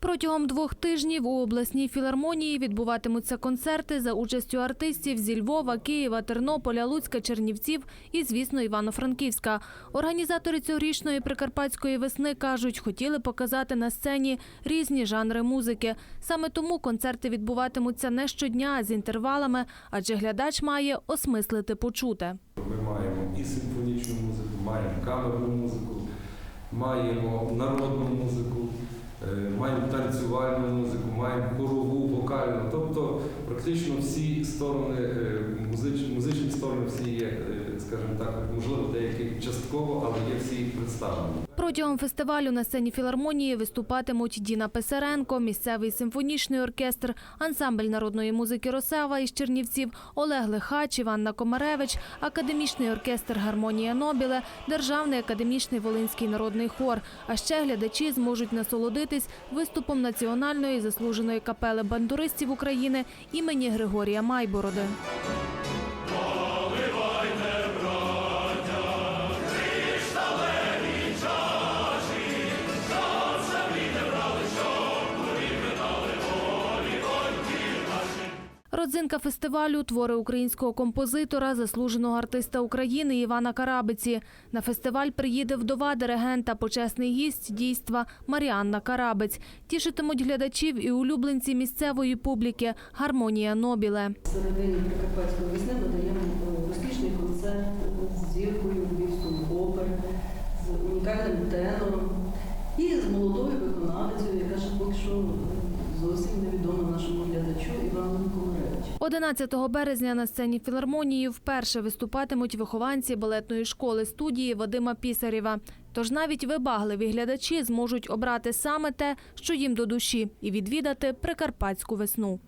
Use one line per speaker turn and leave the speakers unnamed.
Протягом двох тижнів у обласній філармонії відбуватимуться концерти за участю артистів зі Львова, Києва, Тернополя, Луцька, Чернівців і, звісно, Івано-Франківська. Організатори цьогорічної прикарпатської весни кажуть, хотіли показати на сцені різні жанри музики. Саме тому концерти відбуватимуться не щодня, а з інтервалами, адже глядач має осмислити почуте.
Ми маємо і симфонічну музику, маємо камерну музику, маємо народну музику, маємо танцювальну музику, маємо хорову, вокальну. Тобто практично всі сторони, е, музич- музичні сторони всі є, е, скажімо так, можливо, деякі частково, але є всі представлені.
Протягом фестивалю на сцені філармонії виступатимуть Діна Писаренко, місцевий симфонічний оркестр, ансамбль народної музики Росава із Чернівців, Олег Лихач, Іванна Комаревич, академічний оркестр Гармонія Нобіле, Державний академічний Волинський народний хор. А ще глядачі зможуть насолодитись виступом національної заслуженої капели бандуристів України імені Григорія Майбороди. Родзинка фестивалю твори українського композитора, заслуженого артиста України Івана Карабиці. На фестиваль приїде вдова диригента, почесний гість дійства Маріанна Карабець. Тішитимуть глядачів і улюбленці місцевої публіки Гармонія Нобіле.
Середині Прикарпатської весни ми даємо е, розкішний концерт з зіркою Львівської опери, з унікальним тенором і з молодою виконавицею, яка ще поки що е, зовсім невідома нашому глядачу Івану.
11 березня на сцені філармонії вперше виступатимуть вихованці балетної школи студії Вадима Пісарєва. Тож навіть вибагливі глядачі зможуть обрати саме те, що їм до душі, і відвідати прикарпатську весну.